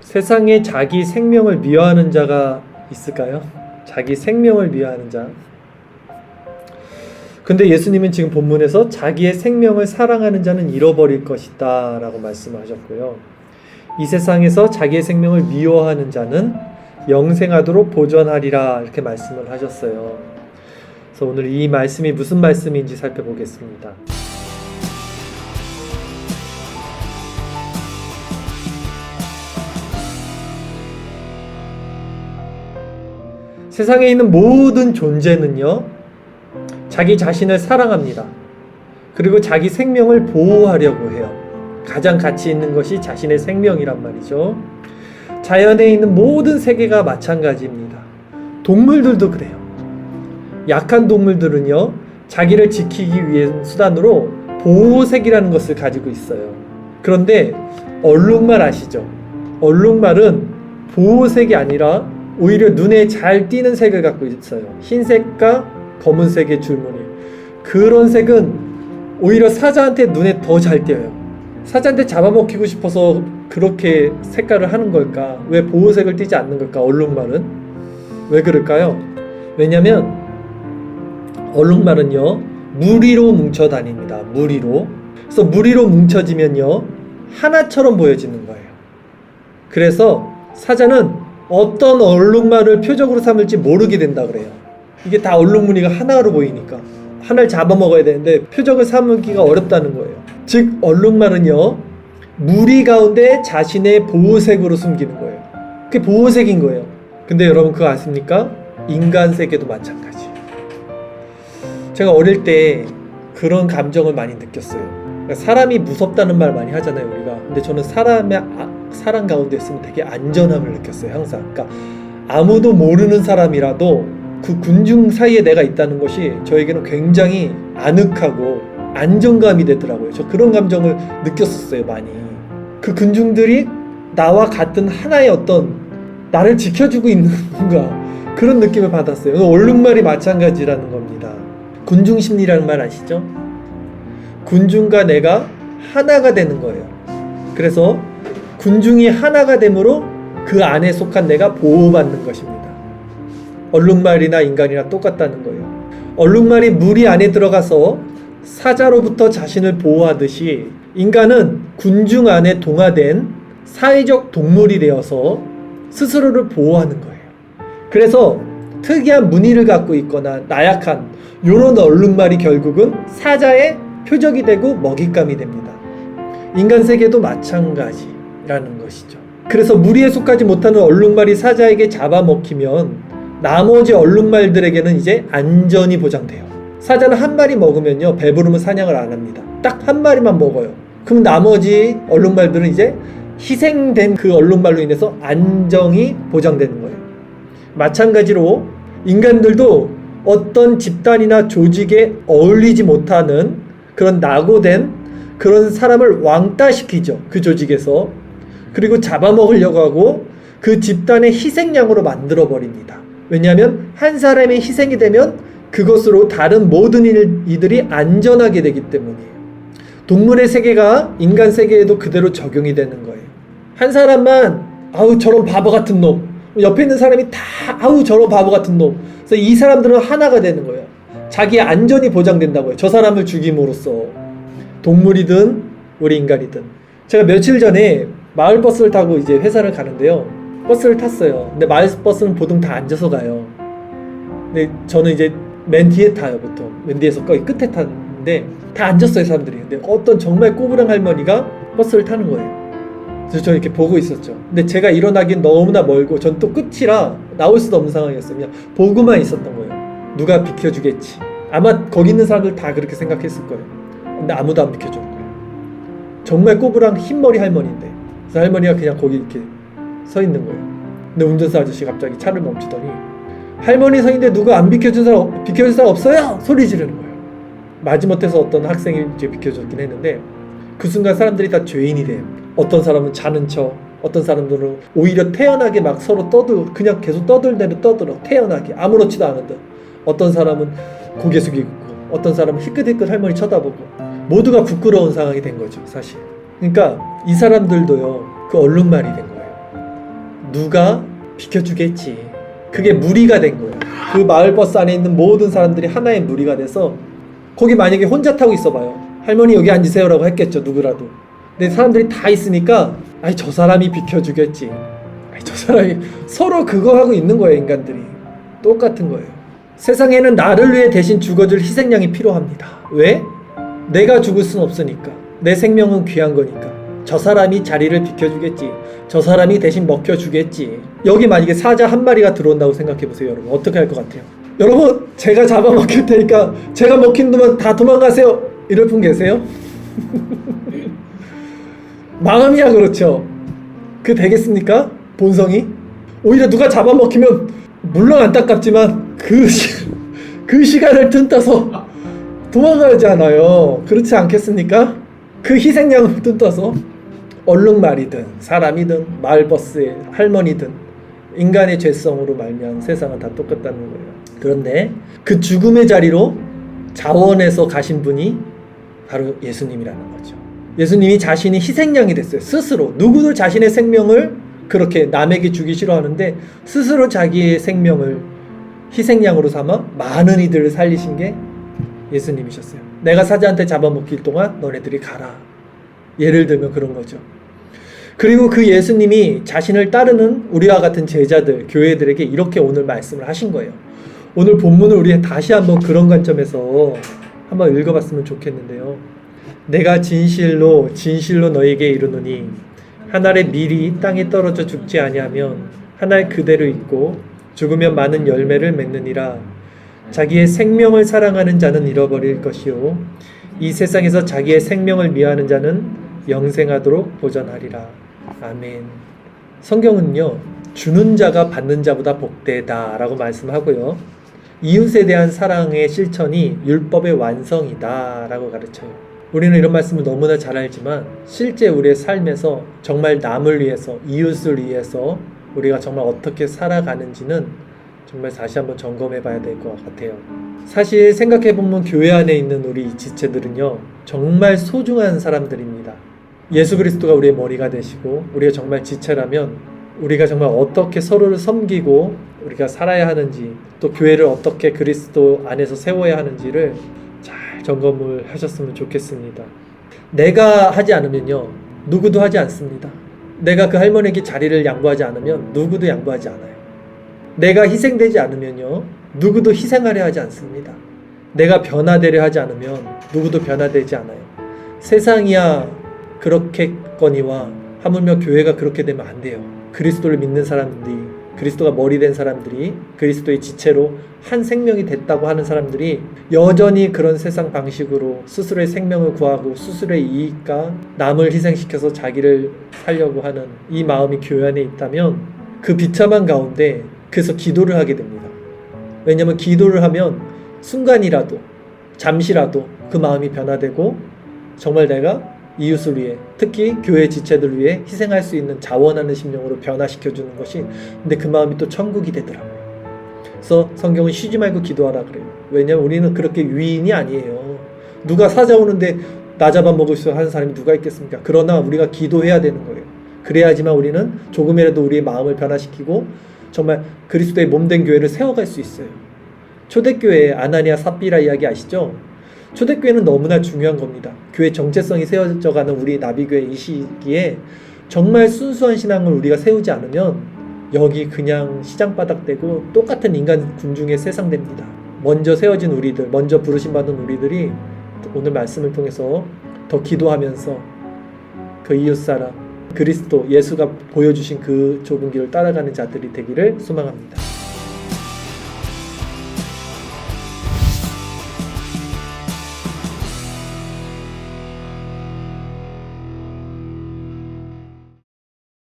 세상에 자기 생명을 미워하는 자가 있을까요? 자기 생명을 미워하는 자. 근데 예수님은 지금 본문에서 자기의 생명을 사랑하는 자는 잃어버릴 것이다 라고 말씀하셨고요. 이 세상에서 자기의 생명을 미워하는 자는 영생하도록 보존하리라 이렇게 말씀을 하셨어요. 그래서 오늘 이 말씀이 무슨 말씀인지 살펴보겠습니다. 세상에 있는 모든 존재는요, 자기 자신을 사랑합니다. 그리고 자기 생명을 보호하려고 해요. 가장 가치 있는 것이 자신의 생명이란 말이죠. 자연에 있는 모든 세계가 마찬가지입니다. 동물들도 그래요. 약한 동물들은요, 자기를 지키기 위해 수단으로 보호색이라는 것을 가지고 있어요. 그런데 얼룩말 아시죠? 얼룩말은 보호색이 아니라 오히려 눈에 잘 띄는 색을 갖고 있어요. 흰색과 검은색의 줄무늬. 그런 색은 오히려 사자한테 눈에 더 잘 띄어요. 사자한테 잡아먹히고 싶어서 그렇게 색깔을 하는 걸까? 왜 보호색을 띠지 않는 걸까? 얼룩말은 왜 그럴까요? 왜냐면 얼룩말은요 무리로 뭉쳐 다닙니다. 무리로. 그래서 무리로 뭉쳐지면요 하나처럼 보여지는 거예요. 그래서 사자는 어떤 얼룩말을 표적으로 삼을지 모르게 된다 그래요. 이게 다 얼룩 무늬가 하나로 보이니까 하나를 잡아먹어야 되는데 표적을 삼기가 어렵다는 거예요. 즉 얼룩말은요 무리 가운데 자신의 보호색으로 숨기는 거예요. 그게 보호색인 거예요. 근데 여러분 그거 아십니까? 인간 세계도 마찬가지. 제가 어릴 때 그런 감정을 많이 느꼈어요. 그러니까 사람이 무섭다는 말 많이 하잖아요 우리가. 근데 저는 사람의 아, 사람 가운데 있으면 되게 안전함을 느꼈어요 항상. 그러니까 아무도 모르는 사람이라도 그 군중 사이에 내가 있다는 것이 저에게는 굉장히 아늑하고 안정감이 되더라고요. 저 그런 감정을 느꼈었어요 많이. 그 군중들이 나와 같은 하나의 어떤 나를 지켜주고 있는 뭔가 그런 느낌을 받았어요. 얼룩말이 마찬가지라는 겁니다. 군중 심리라는 말 아시죠? 군중과 내가 하나가 되는 거예요. 그래서 군중이 하나가 되므로 그 안에 속한 내가 보호받는 것입니다. 얼룩말이나 인간이나 똑같다는 거예요. 얼룩말이 무리 안에 들어가서 사자로부터 자신을 보호하듯이 인간은 군중 안에 동화된 사회적 동물이 되어서 스스로를 보호하는 거예요. 그래서 특이한 무늬를 갖고 있거나 나약한 이런 얼룩말이 결국은 사자의 표적이 되고 먹잇감이 됩니다. 인간 세계도 마찬가지 라는 것이죠. 그래서 무리에 속하지 못하는 얼룩말이 사자에게 잡아먹히면 나머지 얼룩말들에게는 이제 안전이 보장돼요. 사자는 한 마리 먹으면요 배부르면 사냥을 안 합니다. 딱 한 마리만 먹어요. 그럼 나머지 얼룩말들은 이제 희생된 그 얼룩말로 인해서 안정이 보장되는 거예요. 마찬가지로 인간들도 어떤 집단이나 조직에 어울리지 못하는 그런 낙오된 그런 사람을 왕따시키죠. 그 조직에서. 그리고 잡아먹으려고 하고 그 집단의 희생양으로 만들어 버립니다. 왜냐하면 한 사람의 희생이 되면 그것으로 다른 모든 일, 이들이 안전하게 되기 때문이에요. 동물의 세계가 인간 세계에도 그대로 적용이 되는 거예요. 한 사람만 아우 저런 바보 같은 놈 옆에 있는 사람이 다 아우 저런 바보 같은 놈 그래서 이 사람들은 하나가 되는 거예요. 자기의 안전이 보장된다고요. 저 사람을 죽임으로써 동물이든 우리 인간이든 제가 며칠 전에 마을 버스를 타고 이제 회사를 가는데요. 버스를 탔어요. 근데 마을 버스는 보통 다 앉아서 가요. 근데 저는 이제 맨 뒤에 타요 보통 맨 뒤에서 거의 끝에 타는데 다 앉았어요 사람들이. 근데 어떤 정말 꼬부랑 할머니가 버스를 타는 거예요. 그래서 저는 이렇게 보고 있었죠. 근데 제가 일어나긴 너무나 멀고 전 또 끝이라 나올 수도 없는 상황이었어요. 그냥 보고만 있었던 거예요. 누가 비켜주겠지. 아마 거기 있는 사람들 다 그렇게 생각했을 거예요. 근데 아무도 안 거예요. 정말 꼬부랑 흰머리 할머니인데 할머니가 그냥 거기 이렇게 서 있는 거예요. 근데 운전사 아저씨 갑자기 차를 멈추더니 할머니 서 있는데 누가 안 비켜준 사람 비켜준 사람 없어요? 소리 지르는 거예요. 마지못해서 어떤 학생이 이제 비켜줬긴 했는데 그 순간 사람들이 다 죄인이 돼요. 어떤 사람은 자는 척, 어떤 사람들은 오히려 태연하게 막 서로 떠들, 그냥 계속 떠들 대로 떠들어. 태연하게 아무렇지도 않은 듯. 어떤 사람은 고개 숙이고, 어떤 사람은 희끗희끗 할머니 쳐다보고, 모두가 부끄러운 상황이 된 거죠, 사실. 그러니까 이 사람들도요, 그 얼룩말이 된 거예요. 누가 비켜주겠지. 그게 무리가 된 거예요. 그 마을 버스 안에 있는 모든 사람들이 하나의 무리가 돼서 거기 만약에 혼자 타고 있어봐요. 할머니 여기 앉으세요라고 했겠죠 누구라도. 근데 사람들이 다 있으니까 아이 저 사람이 비켜주겠지. 아이 저 사람이 서로 그거 하고 있는 거예요 인간들이. 똑같은 거예요. 세상에는 나를 위해 대신 죽어줄 희생양이 필요합니다. 왜? 내가 죽을 순 없으니까. 내 생명은 귀한 거니까. 저 사람이 자리를 비켜주겠지. 저 사람이 대신 먹혀주겠지. 여기 만약에 사자 한 마리가 들어온다고 생각해 보세요, 여러분. 어떻게 할 것 같아요? 여러분, 제가 잡아먹힐 테니까 제가 먹힌 동안 다 도망가세요. 이럴 분 계세요? 마음이야 그렇죠. 그 되겠습니까? 본성이? 오히려 누가 잡아먹히면 물론 안타깝지만 그, 시, 그 시간을 틈타서 도망가지 않아요. 그렇지 않겠습니까? 그 희생양을 틈타서 얼룩말이든 사람이든 마을버스의 할머니든 인간의 죄성으로 말미암은 세상은 다 똑같다는 거예요. 그런데 그 죽음의 자리로 자원해서 가신 분이 바로 예수님이라는 거죠. 예수님이 자신이 희생양이 됐어요. 스스로 누구도 자신의 생명을 그렇게 남에게 주기 싫어하는데 스스로 자기의 생명을 희생양으로 삼아 많은 이들을 살리신 게 예수님이셨어요. 내가 사자한테 잡아먹힐 동안 너네들이 가라. 예를 들면 그런 거죠. 그리고 그 예수님이 자신을 따르는 우리와 같은 제자들, 교회들에게 이렇게 오늘 말씀을 하신 거예요. 오늘 본문을 우리 다시 한번 그런 관점에서 한번 읽어봤으면 좋겠는데요. 내가 진실로 진실로 너에게 이르노니 한 알의 밀이 땅에 떨어져 죽지 아니하면 한 알 그대로 있고 죽으면 많은 열매를 맺느니라 자기의 생명을 사랑하는 자는 잃어버릴 것이요. 이 세상에서 자기의 생명을 미워하는 자는 영생하도록 보전하리라. 아멘. 성경은요 주는 자가 받는 자보다 복되다라고 말씀하고요. 이웃에 대한 사랑의 실천이 율법의 완성이다라고 가르쳐요. 우리는 이런 말씀을 너무나 잘 알지만 실제 우리의 삶에서 정말 남을 위해서 이웃을 위해서 우리가 정말 어떻게 살아가는지는 정말 다시 한번 점검해 봐야 될 것 같아요. 사실 생각해 보면 교회 안에 있는 우리 지체들은요 정말 소중한 사람들입니다. 예수 그리스도가 우리의 머리가 되시고 우리가 정말 지체라면 우리가 정말 어떻게 서로를 섬기고 우리가 살아야 하는지 또 교회를 어떻게 그리스도 안에서 세워야 하는지를 잘 점검을 하셨으면 좋겠습니다. 내가 하지 않으면요 누구도 하지 않습니다. 내가 그 할머니에게 자리를 양보하지 않으면 누구도 양보하지 않아요. 내가 희생되지 않으면요 누구도 희생하려 하지 않습니다. 내가 변화되려 하지 않으면 누구도 변화되지 않아요. 세상이야 그렇겠거니와 하물며 교회가 그렇게 되면 안 돼요. 그리스도를 믿는 사람들이 그리스도가 머리 된 사람들이 그리스도의 지체로 한 생명이 됐다고 하는 사람들이 여전히 그런 세상 방식으로 스스로의 생명을 구하고 스스로의 이익과 남을 희생시켜서 자기를 살려고 하는 이 마음이 교회 안에 있다면 그 비참한 가운데 그래서 기도를 하게 됩니다. 왜냐하면 기도를 하면 순간이라도 잠시라도 그 마음이 변화되고 정말 내가 이웃을 위해 특히 교회 지체들을 위해 희생할 수 있는 자원하는 심령으로 변화시켜 주는 것이 근데 그 마음이 또 천국이 되더라고요. 그래서 성경은 쉬지 말고 기도하라 그래요. 왜냐면 우리는 그렇게 위인이 아니에요. 누가 사자오는데 나 잡아먹을 수 하는 사람이 누가 있겠습니까? 그러나 우리가 기도해야 되는 거예요. 그래야지만 우리는 조금이라도 우리의 마음을 변화시키고 정말 그리스도의 몸된 교회를 세워갈 수 있어요. 초대교회 아나니아 삽비라 이야기 아시죠? 초대교회는 너무나 중요한 겁니다. 교회 정체성이 세워져가는 우리 나비교회 이 시기에 정말 순수한 신앙을 우리가 세우지 않으면 여기 그냥 시장바닥 되고 똑같은 인간 군중의 세상 됩니다. 먼저 세워진 우리들, 먼저 부르심 받은 우리들이 오늘 말씀을 통해서 더 기도하면서 그 이웃 사람, 그리스도, 예수가 보여주신 그 좁은 길을 따라가는 자들이 되기를 소망합니다.